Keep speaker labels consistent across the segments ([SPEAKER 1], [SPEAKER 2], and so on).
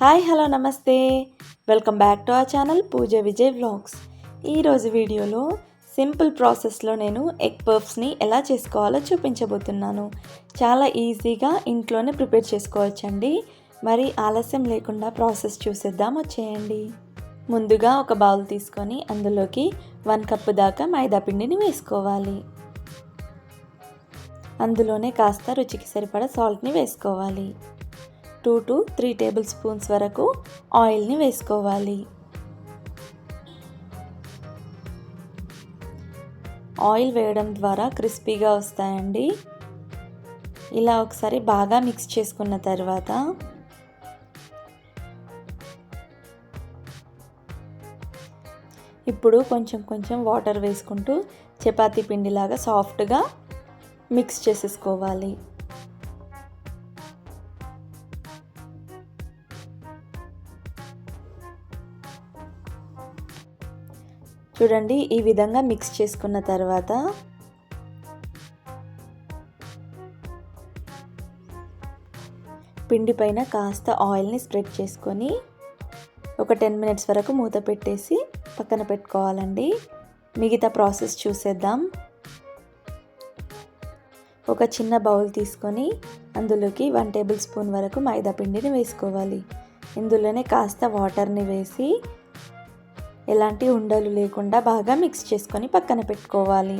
[SPEAKER 1] Hi hello నమస్తే. Welcome back to the channel Pooja Vijay vlogs ఈరోజు వీడియోలో simple ప్రాసెస్లో నేను ఎగ్ పర్ఫ్స్ని ఎలా చేసుకోవాలో చూపించబోతున్నాను. చాలా ఈజీగా ఇంట్లోనే ప్రిపేర్ చేసుకోవచ్చండి. మరి ఆలస్యం లేకుండా ప్రాసెస్ చూసేద్దాం వచ్చేయండి. ముందుగా ఒక బౌల్ తీసుకొని అందులోకి వన్ కప్పు దాకా మైదా పిండిని వేసుకోవాలి. అందులోనే కాస్త రుచికి సరిపడా సాల్ట్ని వేసుకోవాలి. Two to three tablespoons వరకు ఆయిల్ని వేసుకోవాలి. ఆయిల్ వేయడం ద్వారా క్రిస్పీగా వస్తాయండి. ఇలా ఒకసారి బాగా మిక్స్ చేసుకున్న తర్వాత ఇప్పుడు కొంచెం కొంచెం వాటర్ వేసుకుంటూ చపాతీ పిండిలాగా సాఫ్ట్గా మిక్స్ చేసేసుకోవాలి. చూడండి ఈ విధంగా మిక్స్ చేసుకున్న తర్వాత పిండి పైన కాస్త ఆయిల్ని స్ప్రెడ్ చేసుకొని ఒక టెన్ మినిట్స్ వరకు మూత పెట్టేసి పక్కన పెట్టుకోవాలండి. మిగతా ప్రాసెస్ చూసేద్దాం. ఒక చిన్న బౌల్ తీసుకొని అందులోకి వన్ టేబుల్ స్పూన్ వరకు మైదా పిండిని వేసుకోవాలి. ఇందులోనే కాస్త వాటర్ని వేసి ఎలాంటి ఉండలు లేకుండా బాగా మిక్స్ చేసుకొని పక్కన పెట్టుకోవాలి.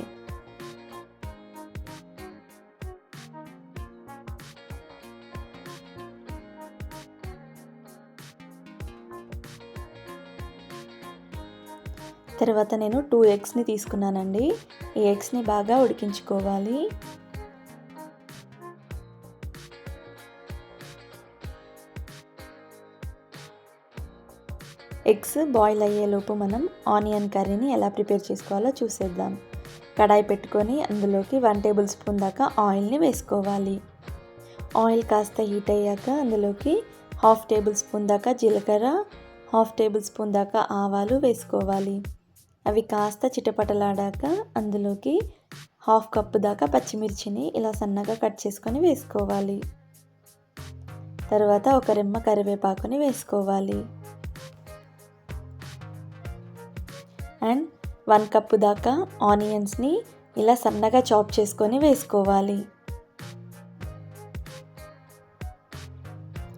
[SPEAKER 1] తర్వాత నేను టూ ఎగ్స్ని తీసుకున్నానండి. ఈ ఎగ్స్ని బాగా ఉడికించుకోవాలి. ఎగ్స్ బాయిల్ అయ్యేలోపు మనం ఆనియన్ కర్రీని ఎలా ప్రిపేర్ చేసుకోవాలో చూసేద్దాం. కడాయి పెట్టుకొని అందులోకి వన్ టేబుల్ స్పూన్ దాకా ఆయిల్ని వేసుకోవాలి. ఆయిల్ కాస్త హీట్ అయ్యాక అందులోకి హాఫ్ టేబుల్ స్పూన్ దాకా జీలకర్ర హాఫ్ టేబుల్ స్పూన్ దాకా ఆవాలు వేసుకోవాలి. అవి కాస్త చిటపటలాడాక అందులోకి హాఫ్ కప్పు దాకా పచ్చిమిర్చిని ఇలా సన్నగా కట్ చేసుకొని వేసుకోవాలి. తర్వాత ఒక రెమ్మ కరివేపాకుని వేసుకోవాలి. అండ్ వన్ కప్పు దాకా ఆనియన్స్ని ఇలా సన్నగా చాప్ చేసుకొని వేసుకోవాలి.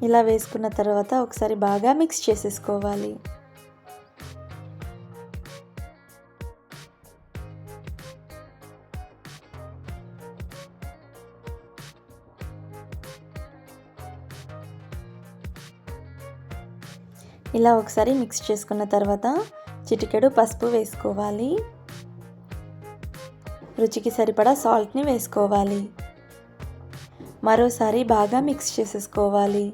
[SPEAKER 1] ఇలా వేసుకున్న తర్వాత ఒకసారి బాగా మిక్స్ చేసేసుకోవాలి. ఇలా ఒకసారి మిక్స్ చేసుకున్న తర్వాత చిటికెడు పసుపు వేసుకోవాలి. రుచికి సరిపడా సాల్ట్ని వేసుకోవాలి. మరోసారి బాగా మిక్స్ చేసేసుకోవాలి.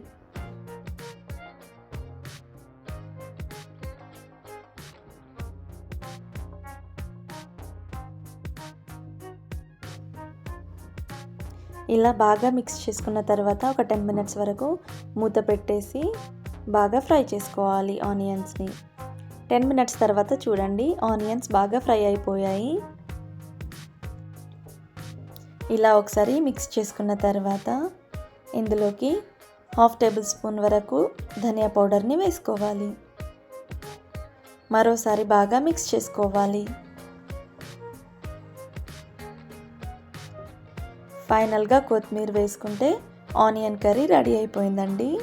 [SPEAKER 1] ఇలా బాగా మిక్స్ చేసుకున్న తర్వాత ఒక టెన్ మినిట్స్ వరకు మూత పెట్టేసి బాగా ఫ్రై చేసుకోవాలి ఆనియన్స్ని. టెన్ మినిట్స్ తర్వాత చూడండి. ఆనియన్స్ బాగా ఫ్రై అయిపోయాయి. ఇలా ఒకసారి మిక్స్ చేసుకున్న తర్వాత ఇందులోకి హాఫ్ టేబుల్ స్పూన్ వరకు ధనియా పౌడర్ని వేసుకోవాలి. మరోసారి బాగా మిక్స్ చేసుకోవాలి. ఫైనల్గా కొత్తిమీర వేసుకుంటే ఆనియన్ కర్రీ రెడీ అయిపోయిందండి.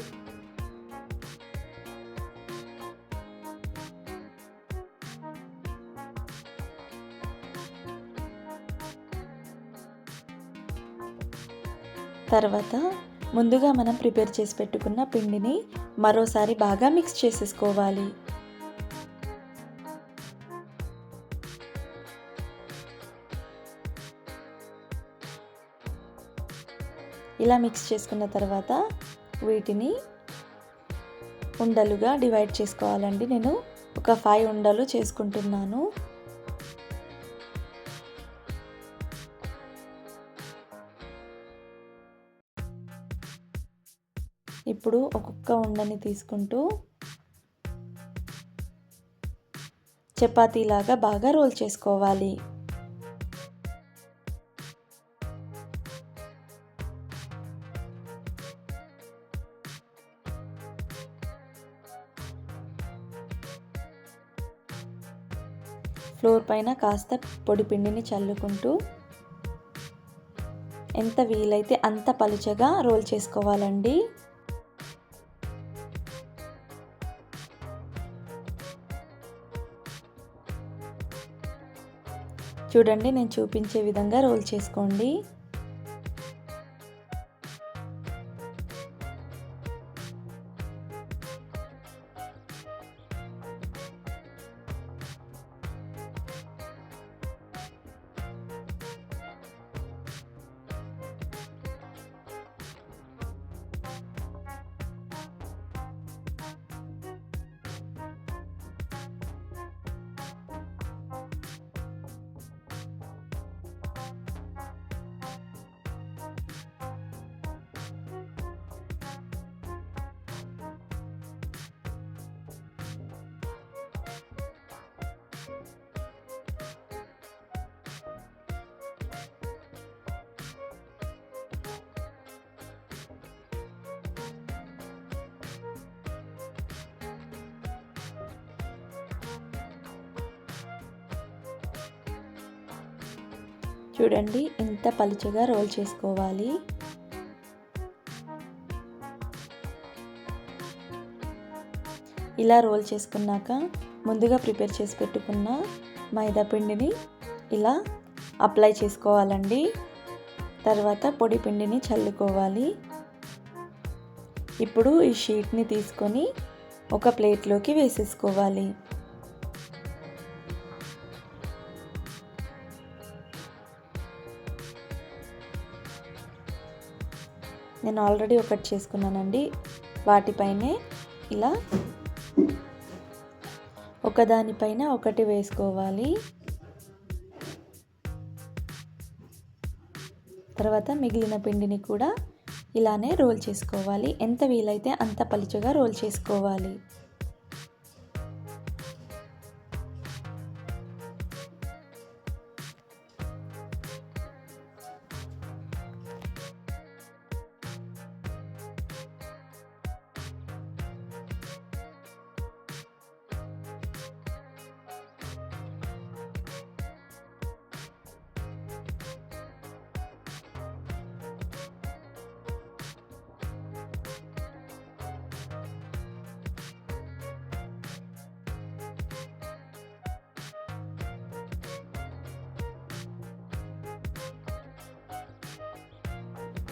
[SPEAKER 1] తర్వాత ముందుగా మనం ప్రిపేర్ చేసి పెట్టుకున్న పిండిని మరోసారి బాగా మిక్స్ చేసేసుకోవాలి. ఇలా మిక్స్ చేసుకున్న తర్వాత వీటిని ఉండలుగా డివైడ్ చేసుకోవాలండి. నేను ఒక ఫైవ్ ఉండలు చేసుకుంటున్నాను. ఒక్కొక్క ఉండని తీసుకుంటూ చపాతీలాగా బాగా రోల్ చేసుకోవాలి. ఫ్లోర్ పైన కాస్త పొడి పిండిని చల్లుకుంటూ ఎంత వీలైతే అంత పలుచగా రోల్ చేసుకోవాలండి. చూడండి నేను చూపించే విధంగా రోల్ చేసుకోండి. చూడండి ఇంత పలుచగా రోల్ చేసుకోవాలి. ఇలా రోల్ చేసుకున్నాక ముందుగా ప్రిపేర్ చేసి పెట్టుకున్న మైదా పిండిని ఇలా అప్లై చేసుకోవాలండి. తర్వాత పొడి పిండిని చల్లుకోవాలి. ఇప్పుడు ఈ షీట్ని తీసుకొని ఒక ప్లేట్లోకి వేసేసుకోవాలి. నేను ఆల్రెడీ ఒకటి చేసుకున్నానండి. వాటిపైనే ఇలా ఒకదానిపైన ఒకటి వేసుకోవాలి. తర్వాత మిగిలిన పిండిని కూడా ఇలానే రోల్ చేసుకోవాలి. ఎంత వీలైతే అంత పలుచగా రోల్ చేసుకోవాలి.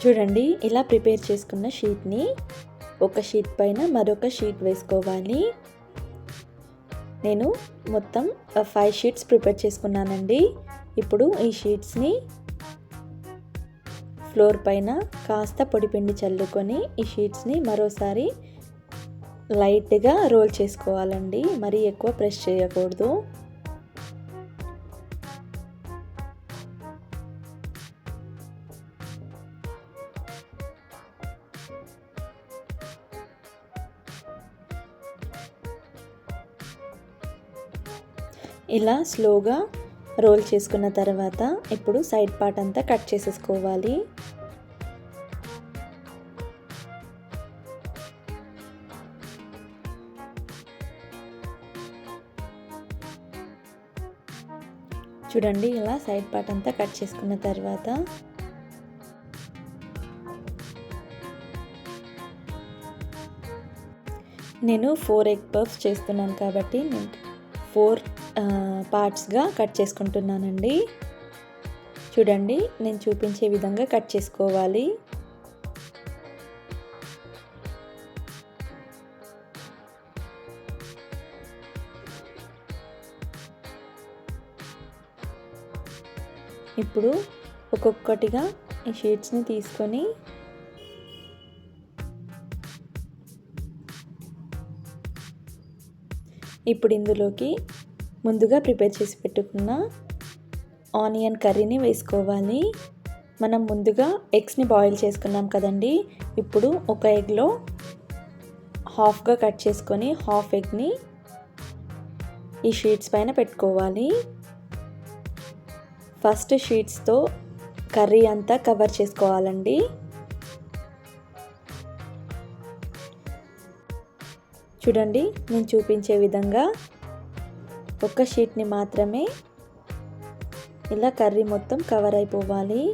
[SPEAKER 1] చూడండి ఇలా ప్రిపేర్ చేసుకున్న షీట్ని ఒక షీట్ పైన మరొక షీట్ వేసుకోవాలి. నేను మొత్తం ఫైవ్ షీట్స్ ప్రిపేర్ చేసుకున్నానండి. ఇప్పుడు ఈ షీట్స్ని ఫ్లోర్ పైన కాస్త పొడిపిండి చల్లుకొని ఈ షీట్స్ని మరోసారి లైట్గా రోల్ చేసుకోవాలండి. మరీ ఎక్కువ ప్రెస్ చేయకూడదు. ఇలా స్లోగా రోల్ చేసుకున్న తర్వాత ఇప్పుడు సైడ్ పార్ట్ అంతా కట్ చేసేసుకోవాలి. చూడండి ఇలా సైడ్ పార్ట్ అంతా కట్ చేసుకున్న తర్వాత నేను ఫోర్ ఎగ్ పఫ్స్ చేస్తున్నాను కాబట్టి నేను ఫోర్ పార్ట్స్గా కట్ చేసుకుంటున్నానండి. చూడండి నేను చూపించే విధంగా కట్ చేసుకోవాలి. ఇప్పుడు ఒక్కొక్కటిగా ఈ షీట్స్ని తీసుకొని ఇప్పుడు ఇందులోకి ముందుగా ప్రిపేర్ చేసి పెట్టుకున్న ఆనియన్ కర్రీని వేసుకోవాలి. మనం ముందుగా ఎగ్స్ని బాయిల్ చేసుకున్నాం కదండి. ఇప్పుడు ఒక ఎగ్లో హాఫ్గా కట్ చేసుకొని హాఫ్ ఎగ్ని ఈ షీట్స్ పైన పెట్టుకోవాలి. ఫస్ట్ షీట్స్తో కర్రీ అంతా కవర్ చేసుకోవాలండి. చూడండి నేను చూపించే విధంగా ఒక్క షీట్ని మాత్రమే ఇలా కర్రీ మొత్తం కవర్ అయిపోవాలి.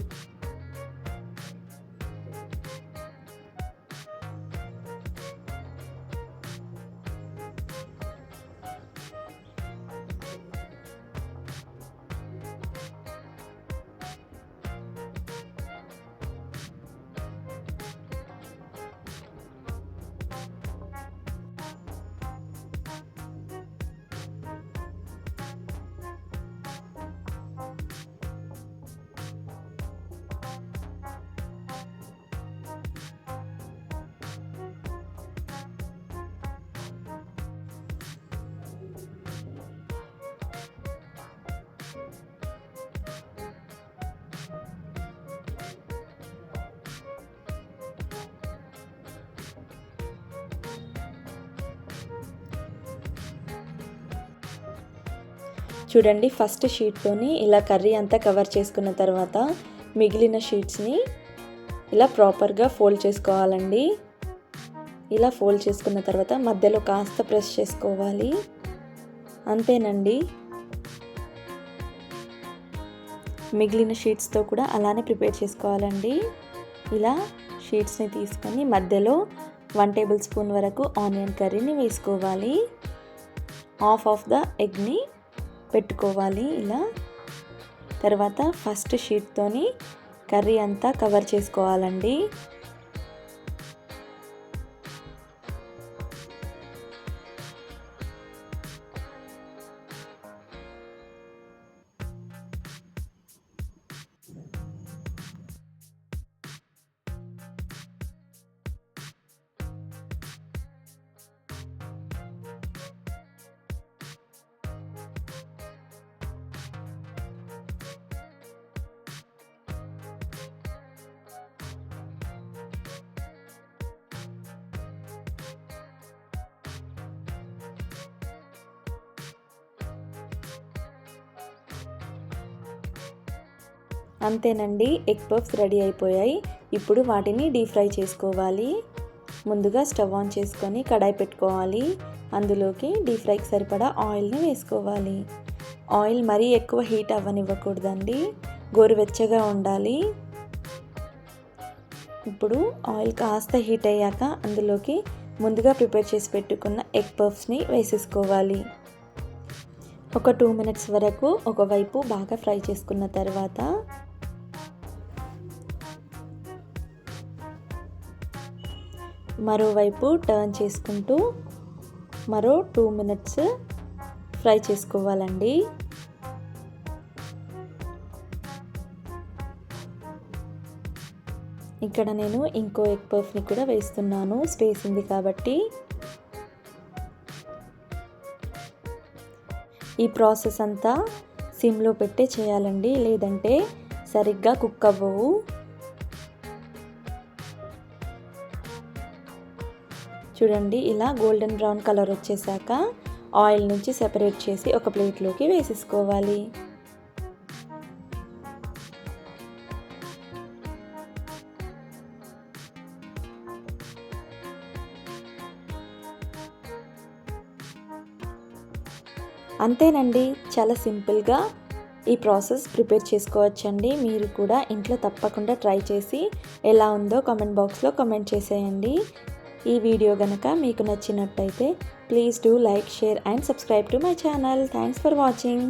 [SPEAKER 1] చూడండి ఫస్ట్ షీట్తోని ఇలా కర్రీ అంతా కవర్ చేసుకున్న తర్వాత మిగిలిన షీట్స్ని ఇలా ప్రాపర్గా ఫోల్డ్ చేసుకోవాలండి. ఇలా ఫోల్డ్ చేసుకున్న తర్వాత మధ్యలో కాస్త ప్రెస్ చేసుకోవాలి. అంతేనండి. మిగిలిన షీట్స్తో కూడా అలానే ప్రిపేర్ చేసుకోవాలండి. ఇలా షీట్స్ని తీసుకొని మధ్యలో వన్ టేబుల్ స్పూన్ వరకు ఆనియన్ కర్రీని వేసుకోవాలి. హాఫ్ ఆఫ్ ద ఎగ్ని పెట్టుకోవాలి ఇలా. తర్వాత ఫస్ట్ షీట్తోని కర్రీ అంతా కవర్ చేసుకోవాలండి. అంతేనండి ఎగ్ పఫ్స్ రెడీ అయిపోయాయి. ఇప్పుడు వాటిని డీప్ ఫ్రై చేసుకోవాలి. ముందుగా స్టవ్ ఆన్ చేసుకొని కడాయి పెట్టుకోవాలి. అందులోకి డీప్ ఫ్రైకి సరిపడా ఆయిల్ని వేసుకోవాలి. ఆయిల్ మరీ ఎక్కువ హీట్ అవ్వనివ్వకూడదండి. గోరువెచ్చగా ఉండాలి. ఇప్పుడు ఆయిల్ కాస్త హీట్ అయ్యాక అందులోకి ముందుగా ప్రిపేర్ చేసి పెట్టుకున్న ఎగ్ పఫ్స్ని వేసేసుకోవాలి. ఒక టూ మినిట్స్ వరకు ఒకవైపు బాగా ఫ్రై చేసుకున్న తర్వాత మరోవైపు టర్న్ చేసుకుంటూ మరో టూ మినిట్స్ ఫ్రై చేసుకోవాలండి. ఇక్కడ నేను ఇంకో ఎగ్ పఫ్ని కూడా వేస్తున్నాను. స్పేస్ ఉంది కాబట్టి. ఈ ప్రాసెస్ అంతా సిమ్లో పెట్టే చేయాలండి. లేదంటే సరిగ్గా కుక్ అవ్వవు. చూడండి ఇలా గోల్డెన్ బ్రౌన్ కలర్ వచ్చేసాక ఆయిల్ నుంచి సెపరేట్ చేసి ఒక ప్లేట్లోకి వేసేసుకోవాలి. అంతేనండి చాలా సింపుల్గా ఈ ప్రాసెస్ ప్రిపేర్ చేసుకోవచ్చండి. మీరు కూడా ఇంట్లో తప్పకుండా ట్రై చేసి ఎలా ఉందో కామెంట్ బాక్స్లో కామెంట్ చేసేయండి. ఈ వీడియో కనుక మీకు నచ్చినట్టయితే please do like share and subscribe to my channel thanks for watching